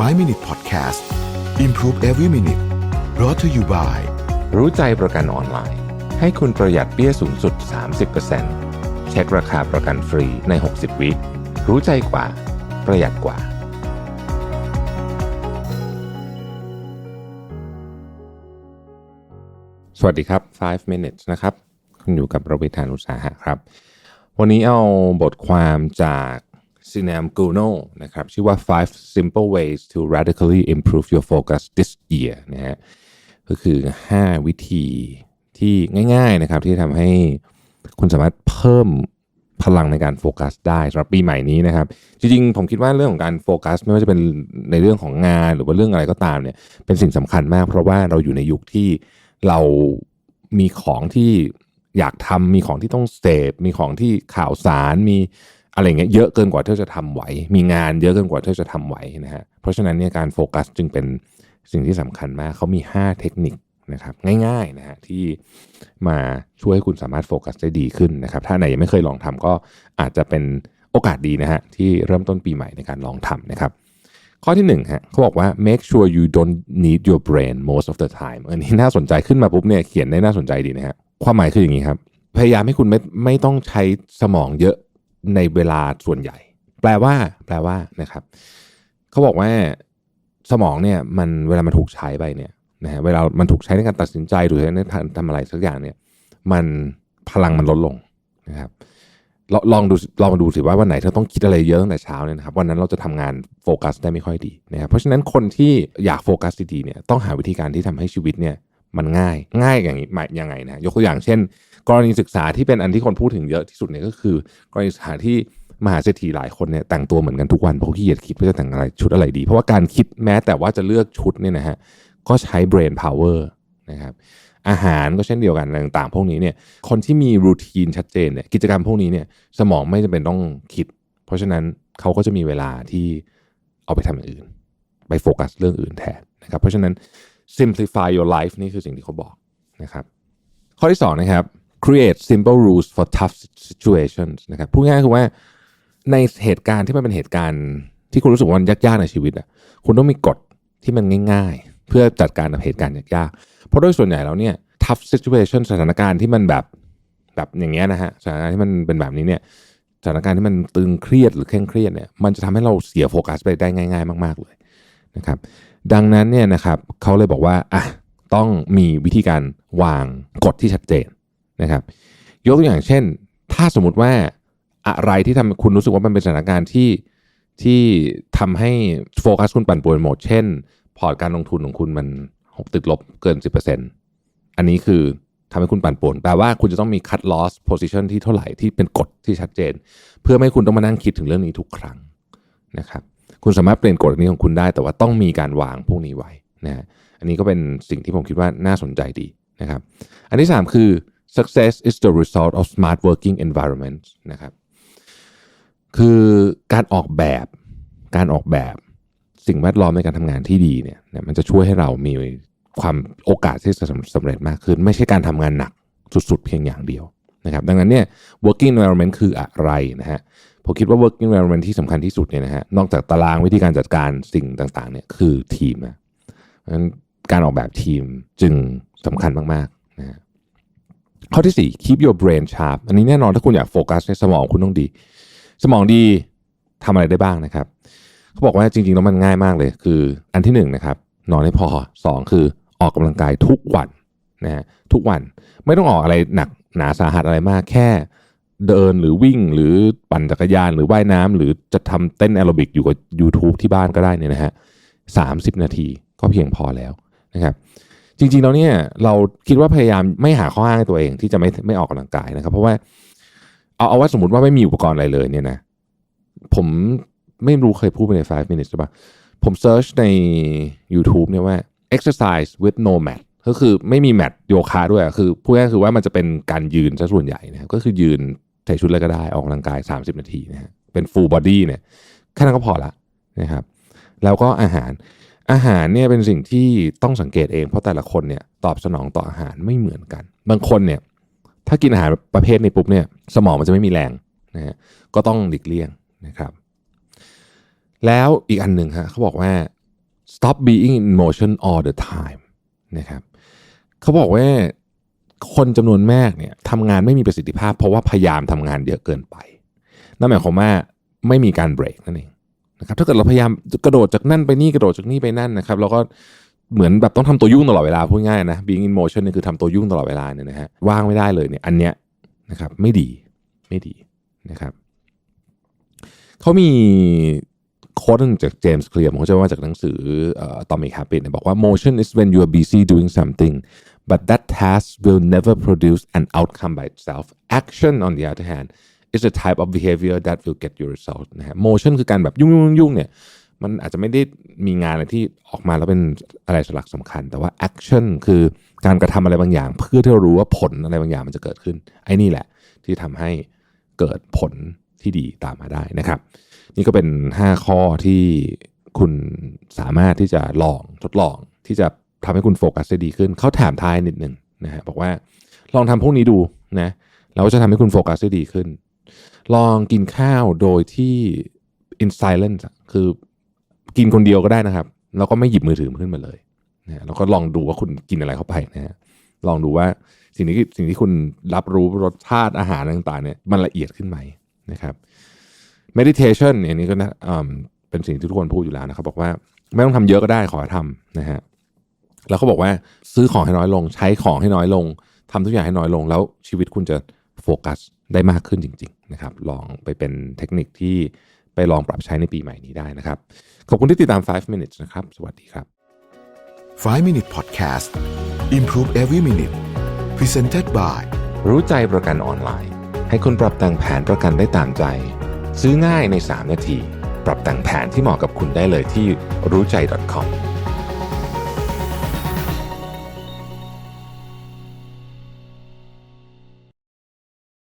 5 Minute Podcast Improve Every Minute brought to you by รู้ใจประกันออนไลน์ ให้คุณประหยัดเปี้ยสูงสุด 30%เช็คราคาประกันฟรีใน 60 วิรู้ใจกว่า ประหยัดกว่า สวัสดีครับ 5 minutes นะครับ คุณอยู่กับระวิธานอุตสาหะครับ วันนี้เอาบทความจาก s i n a m g u n o นะครับชื่อว่า five simple ways to radically improve your focus this year นะฮะก็คือ 5 วิธีที่ง่ายๆนะครับที่ทำให้คุณสามารถเพิ่มพลังในการโฟกัสได้สำหรับปีใหม่นี้นะครับ จริงๆ ผมคิดว่าเรื่องของการโฟกัส ไม่ว่าจะเป็นในเรื่องของงานหรือว่าเรื่องอะไรก็ตามเนี่ยเป็นสิ่งสำคัญมาก เพราะว่าเราอยู่ในยุคที่เรามีของที่อยากทำมีของที่ต้องเสพมีของที่ข่าวสารมี อะไรเงี้ยเยอะเกินกว่าที่จะทำไหว มีงานเยอะเกินกว่าที่จะทำไหวนะฮะเพราะฉะนั้นเนี่ยการโฟกัสจึงเป็นสิ่งที่สำคัญมากเขามี 5 เทคนิคนะครับง่ายๆนะฮะที่มาช่วยให้คุณสามารถโฟกัสได้ดีขึ้นนะครับ ถ้าไหนยังไม่เคยลองทำก็อาจจะเป็นโอกาสดีนะฮะที่เริ่มต้นปีใหม่ในการลองทำนะครับ ข้อที่หนึ่งฮะเขาบอกว่า make sure you don't need your brain most of the time อันนี้น่าสนใจขึ้นมาปุ๊บเนี่ยเขียนได้น่าสนใจดีนะฮะความหมายคืออย่างนี้ครับ พยายามให้คุณไม่ไม่ต้องใช้สมองเยอะ ในเวลาส่วนใหญ่ แปลว่า แปลว่านะครับเขาบอกว่าสมองเนี่ยมันเวลามันถูกใช้ไปเนี่ยนะฮะเวลามันถูกใช้ในการตัดสินใจหรือในการทำอะไรสักอย่างเนี่ย มันพลังมันลดลงนะครับลลองดูลองมาดูสิว่าวันไหนเธอต้องคิดอะไรเยอะตั้งแต่เช้าเนี่ยนะครับวันนั้นเราจะทำงานโฟกัสได้ไม่ค่อยดีนะครับเพราะฉะนั้นคนที่อยากโฟกัสดีๆเนี่ยต้องหาวิธีการที่ทำให้ชีวิตเนี่ย มันง่าย ง่ายอย่างนี้หมายยังไงนะยกตัวอย่างเช่น กรณีศึกษาที่เป็นอันที่คนพูดถึงเยอะที่สุดเนี่ยก็คือ กรณีศึกษาที่มหาเศรษฐีหลายคนเนี่ยแต่งตัวเหมือนกันทุกวันเพราะขี้เกียจคิดว่าจะแต่งอะไรชุดอะไรดี เพราะว่าการคิดแม้แต่ว่าจะเลือกชุดเนี่ยนะฮะก็ใช้ brain power นะครับอาหารก็เช่นเดียวกันต่างๆ พวกนี้เนี่ยคนที่มีรูทีนชัดเจนเนี่ยกิจกรรมพวกนี้เนี่ยสมองไม่จำเป็นต้องคิด เพราะฉะนั้นเขาก็จะมีเวลาที่เอาไปทำอย่างอื่น ไปโฟกัสเรื่องอื่นแทนนะครับเพราะฉะนั้น simplify your life นี่คือสิ่งที่เขาบอกนะครับ ข้อที่2นะครับ create simple rules for tough situations นะครับพูดง่ายคือว่าในเหตุการณ์ที่มันเป็นเหตุการณ์ ที่คุณรู้สึกว่ามันยากๆในชีวิตอะคุณต้องมีกฎที่มันง่าย ๆ เพื่อจัดการกับเหตุการณ์ยากๆ เพราะโดยส่วนใหญ่แล้วเนี่ย tough situation สถานการณ์ที่มันแบบแบบอย่างเงี้ยนะฮะสถานการณ์ที่มันเป็นแบบนี้เนี่ยสถานการณ์ที่มันตึงเครียดหรือเคร่งเครียดเนี่ยมันจะทำให้เราเสียโฟกัสไปได้ง่าย ๆ มาก ๆเลยนะครับ ดังนั้นเนี่ยนะครับเขาเลยบอกว่าอะต้องมีวิธีการวางกฎที่ชัดเจนนะครับยกตัวอย่างเช่น ถ้าสมมติว่าอะไรที่ทำคุณรู้สึกว่ามันเป็นสถานการณ์ที่ที่ทำให้โฟกัสคุณปั่นป่วนหมด เช่น พอร์ตการลงทุนของคุณมันติดลบเกิน 10%อันนี้คือทำให้คุณปั่นป่วนแปลว่าคุณจะต้องมี cut loss position ที่เท่าไหร่ที่เป็นกฎที่ชัดเจน เพื่อไม่ให้คุณต้องมานั่งคิดถึงเรื่องนี้ทุกครั้งนะครับ คุณสามารถเปลี่ยนกฎนี้ของคุณได้ แต่ว่าต้องมีการวางพวกนี้ไว้นะอันนี้ก็เป็นสิ่งที่ผมคิดว่าน่าสนใจดีนะครับ อันที่ 3 คือ success is the result of smart working environment นะครับคือการออกแบบการออกแบบสิ่งแวดล้อมในการทำงานที่ดีเนี่ยมันจะช่วยให้เรามีความโอกาสที่จะสำเร็จมากขึ้น ไม่ใช่การทำงานหนักสุดๆ เพียงอย่างเดียวนะครับดังนั้นเนี่ย working environment คืออะไรนะฮะ ผมคิดว่า working environment ที่สำคัญที่สุดเนี่ยนะฮะนอกจากตารางวิธีการจัดการสิ่งต่างๆเนี่ยคือทีมนะนั้นการออกแบบทีมจึงสำคัญมากๆนะฮะข้อที่ 4 keep your brain sharp อันนี้แน่นอนถ้าคุณอยากโฟกัสในสมองคุณต้องดี สมองดีทำอะไรได้บ้างนะครับเขาบอกว่าจริงๆแล้วมันง่ายมากเลย คืออันที่1นนะครับนอนให้พอ 2 คือออกกำลังกายทุกวันนะฮะทุกวันไม่ต้องออกอะไรหนักหนาสาหัสอะไรมากแค่ เดินหรือวิ่งหรือปั่นจักรยานหรือว่ายน้ำหรือจะทำเต้นแอโรบิกอยู่กับ YouTube ที่บ้านก็ได้เนี่ยนะฮะสานาทีก็เพียงพอแล้วนะครับจริงๆแล้วเนี่ยเราคิดว่าพยายามไม่หาข้ออ้างให้ตัวเองที่จะไม่ไม่ออกกำลังกายนะครับ เพราะว่าเอาเอาว่าสมมติว่าไม่มีอุปกรณ์อะไรเลยเนี่ยนะผมไม่รู้เคยพูดไปใน 5 minutes ใช่ปะผมเซิร์ชใน YouTube เนี่ยว่า exercise with no mat ก็คือไม่มีแมทโยคะด้วยคือพูดง่ายคือว่ามันจะเป็นการยืนซะส่วนใหญ่นะครับก็คือยืน ใส่ชุดอะไรก็ได้ออกกำลังกาย 30 นาทีนะฮะเป็น full body เนี่ยแค่นั้นก็พอละนะครับแล้วก็อาหารอาหารเนี่ยเป็นสิ่งที่ต้องสังเกตเองเพราะแต่ละคนเนี่ยตอบสนองต่ออาหารไม่เหมือนกัน บางคนเนี่ยถ้ากินอาหารประเภทนี้ปุ๊บเนี่ยสมองมันจะไม่มีแรงนะฮะก็ต้องหลีกเลี่ยงนะครับแล้วอีกอันหนึ่งฮะเขาบอกว่า stop being in motion all the time นะครับเขาบอกว่า คนจำนวนมากเนี่ยทำงานไม่มีประสิทธิภาพ เพราะว่าพยายามทำงานเยอะเกินไปนั่นหมายความว่าไม่มีการเบรกนั่นเองนะครับถ้าเกิดเราพยายามกระโดดจากนั่นไปนี่กระโดดจากนี่ไปนั่นนะครับแล้วก็เหมือนแบบต้องทำตัวยุ่งตลอดเวลาพูดง่ายนะ being in motion นี่คือทำตัวยุ่งตลอดเวลาเนี่ยนะฮะว่างไม่ได้เลยเนี่ยอันเนี้ยนะครับไม่ดีไม่ดีนะครับเขามีโค้ดนึงจากเจมส์เคลียร์ผมก็จะว่าจากหนังสือเอ่อ Atomic Habits เนี่ยบอกว่า motion is when you are busy doing something but that task will never produce an outcome by itself action on the other hand is a type of behavior that will get you result นะฮะ motion คือการแบบยุ่งยุ่งยุ่งเนี่ยมันอาจจะไม่ได้มีงานอะไรที่ออกมาแล้วเป็นอะไรสลักสำคัญ แต่ว่า action คือการกระทำอะไรบางอย่าง เพื่อที่เรารู้ว่าผลอะไรบางอย่างมันจะเกิดขึ้น ไอ้นี่แหละ ที่ทำให้เกิดผลที่ดีตามมาได้นะครับ นี่ก็เป็น 5 ข้อที่คุณสามารถที่จะลองทดลองที่จะ ทำให้คุณโฟกัสได้ดีขึ้น เขาถามท้ายนิดนึงนะฮะบอกว่าลองทำพวกนี้ดูนะแล้วจะทำให้คุณโฟกัสได้ดีขึ้น ลองกินข้าวโดยที่ in silence คือกินคนเดียวก็ได้นะครับ แล้วก็ไม่หยิบมือถือขึ้นมาเลยนะแล้วก็ลองดูว่าคุณกินอะไรเข้าไปนะฮะลองดูว่าสิ่งที่สิ่งที่คุณรับรู้รสชาติอาหารต่างๆเนี่ยมันละเอียดขึ้นไหมนะครับ meditation เนี่ยนี่ก็นะเป็นสิ่งที่ทุกคนพูดอยู่แล้วนะครับ บอกว่าไม่ต้องทำเยอะก็ได้ขอทำนะฮะ แล้วเขาบอกว่าซื้อของให้น้อยลง ใช้ของให้น้อยลงทำทุกอย่างให้น้อยลง แล้วชีวิตคุณจะโฟกัสได้มากขึ้นจริง ๆ นะครับ ลองไปเป็นเทคนิคที่ไปลองปรับใช้ในปีใหม่นี้ได้นะครับ ขอบคุณที่ติดตาม 5 minutes นะครับ สวัสดีครับ 5 Minute Podcast Improve Every Minute Presented by รู้ใจประกันออนไลน์ ให้คุณปรับแต่งแผนประกันได้ตามใจ ซื้อง่ายใน 3 นาที ปรับแต่งแผนที่เหมาะกับคุณได้เลยที่รู้ใจ .com